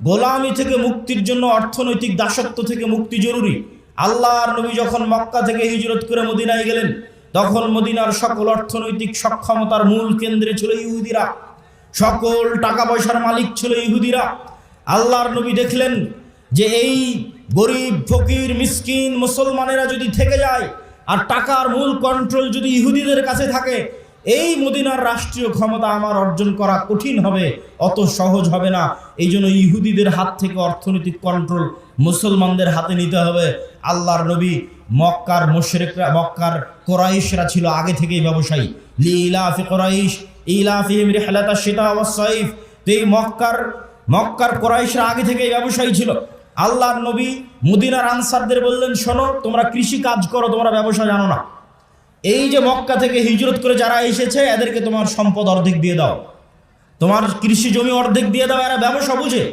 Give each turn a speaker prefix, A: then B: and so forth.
A: গোলামি থেকে মুক্তির জন্য অর্থনৈতিক দাসত্ব থেকে মুক্তি জরুরি। আল্লাহর নবী যখন মক্কা থেকে হিজরত করে মদিনায় গেলেন, তখন মদিনার সকল অর্থনৈতিক সক্ষমতার মূল কেন্দ্রে ছিল ইহুদিরা। সকল টাকা পয়সার মালিক ছিল ইহুদিরা। আল্লাহর নবী দেখলেন যে এই গরিব, ফকির, মিসকিন, মুসলমানেরা যদি থেকে যায়, আর টাকার মূল কন্ট্রোল যদি ইহুদিদের কাছে থাকে এই মদিনার রাষ্ট্রীয় ক্ষমতা আমার অর্জন করা কঠিন হবে, অত সহজ হবে না। এই জন্য ইহুদিদের হাত থেকে অর্থনৈতিক কন্ট্রোল মুসলমানদের হাতে নিতে হবে। আল্লাহর নবী মক্কার মুশরিকরা, মক্কার কোরাইশরা ছিল আগে থেকেই ব্যবসায়ী। লিলাফি কোরাইশ, ইলাফিহিম রিহলাতা শিতা ওয়াস সাইফ তো এই মক্কার মক্কার কোরাইশরা আগে থেকেই ব্যবসায়ী ছিল। আল্লাহর নবী মদিনার আনসারদের বললেন, শোনো, তোমরা কৃষি কাজ করো, তোমরা ব্যবসা জানো না। এই যে মক্কা থেকে হিজরত করে যারা এসেছে, এদেরকে তোমার সম্পদ অর্ধেক দিয়ে দাও। তোমার কৃষি জমি অর্ধেক দিয়ে দাও, এরা ব্যবসা বুঝে।